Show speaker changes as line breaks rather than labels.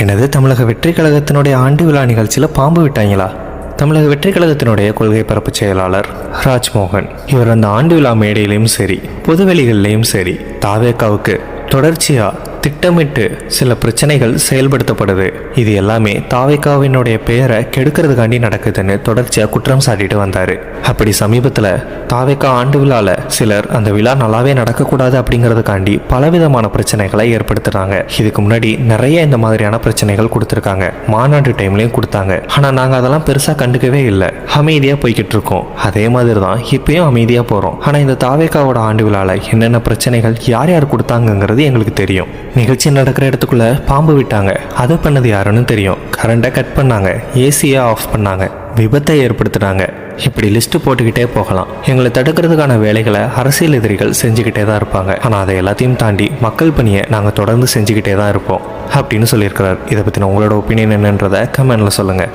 எனது தமிழக வெற்றி கழகத்தினுடைய ஆண்டு விழா நிகழ்ச்சியில் பாம்பு விட்டாங்களா? தமிழக வெற்றி கழகத்தினுடைய கொள்கை பரப்பு செயலாளர் ராஜ்மோகன். இவர் அந்த ஆண்டு விழா மேடையிலையும் சரி பொதுவெளிகள்லையும் சரி தாவேக்காவுக்கு தொடர்ச்சியாக திட்டமிட்டு சில பிரச்சனைகள் செயல்படுத்தப்படுது. இது எல்லாமே தாவேக்காவினுடைய பெயரை கெடுக்கிறதுக்காண்டி நடக்குதுன்னு தொடர்ச்சியாக குற்றம் சாட்டிட்டு வந்தார். அப்படி சமீபத்தில் தாவேக்கா ஆண்டு விழாவில் சிலர் அந்த விழா நல்லாவே நடக்கக்கூடாது அப்படிங்கிறதுக்காண்டி பலவிதமான பிரச்சனைகளை ஏற்படுத்துகிறாங்க இதுக்கு முன்னாடி நிறைய இந்த மாதிரியான பிரச்சனைகள் கொடுத்துருக்காங்க. மாநாட்டு டைம்லையும் கொடுத்தாங்க. ஆனால் நாங்கள் அதெல்லாம் பெருசாக கண்டுக்கவே இல்லை. அமைதியாக போய்கிட்டு இருக்கோம். அதே மாதிரி தான் இப்பயும் அமைதியாக போகிறோம் ஆனால் இந்த தாவேக்காவோட ஆண்டு விழாவில் என்னென்ன பிரச்சனைகள் யார் யார் கொடுத்தாங்கங்கிறது எங்களுக்கு தெரியும். நிகழ்ச்சி நடக்கிற இடத்துக்குள்ள பாம்பு விட்டாங்க. அதை பண்ணது யாருன்னு தெரியும். கரண்டை கட் பண்ணாங்க. ஏசியை ஆஃப் பண்ணாங்க. விபத்தை ஏற்படுத்தினாங்க. இப்படி லிஸ்ட்டு போட்டுக்கிட்டே போகலாம். எங்களை தடுக்கிறதுக்கான வேலைகளை அரசியல் எதிரிகள் செஞ்சுக்கிட்டே தான் இருப்பாங்க. ஆனால் அதை எல்லாத்தையும் தாண்டி மக்கள் பணியை நாங்கள் தொடர்ந்து செஞ்சுக்கிட்டே தான் இருப்போம். அப்படின்னு சொல்லியிருக்கிறார். இதை பற்றின உங்களோட ஒப்பீனியன் என்னன்றதை கமெண்டில் சொல்லுங்கள்